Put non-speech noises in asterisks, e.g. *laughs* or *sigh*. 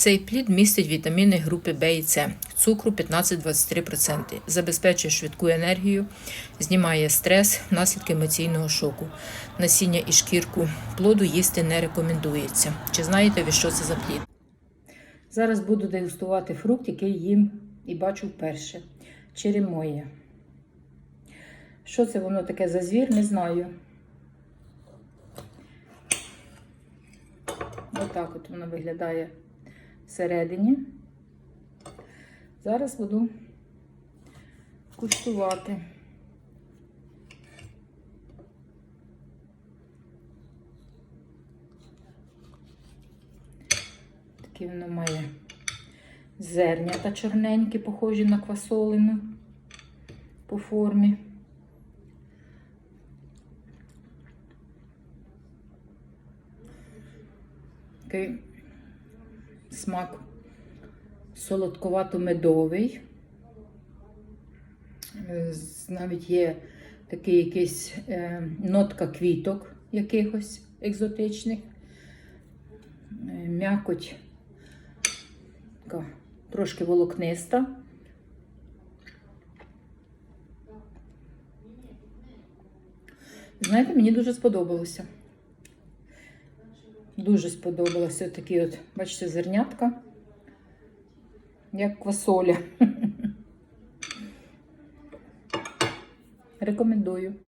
Цей плід містить вітаміни групи В і С, цукру 15-23%, забезпечує швидку енергію, знімає стрес, наслідки емоційного шоку. Насіння і шкірку плоду їсти не рекомендується. Чи знаєте ви, що це за плід? Зараз буду дегустувати фрукт, який їм і бачу вперше. Черемоя. Що це воно таке за звір, не знаю. Отак от воно виглядає всередині. Зараз буду куштувати. Такі воно має зернята чорненькі, похожі на квасолину по формі. Такий смак солодковато-медовий. Е, Навіть є такий якийсь е, нотка квіток якихось екзотичних. Е, М'якоть така трошки волокниста. Знаєте, мені дуже сподобалося. Дуже сподобалося такі от, бачите, зернятка, як квасоля. *laughs* Рекомендую.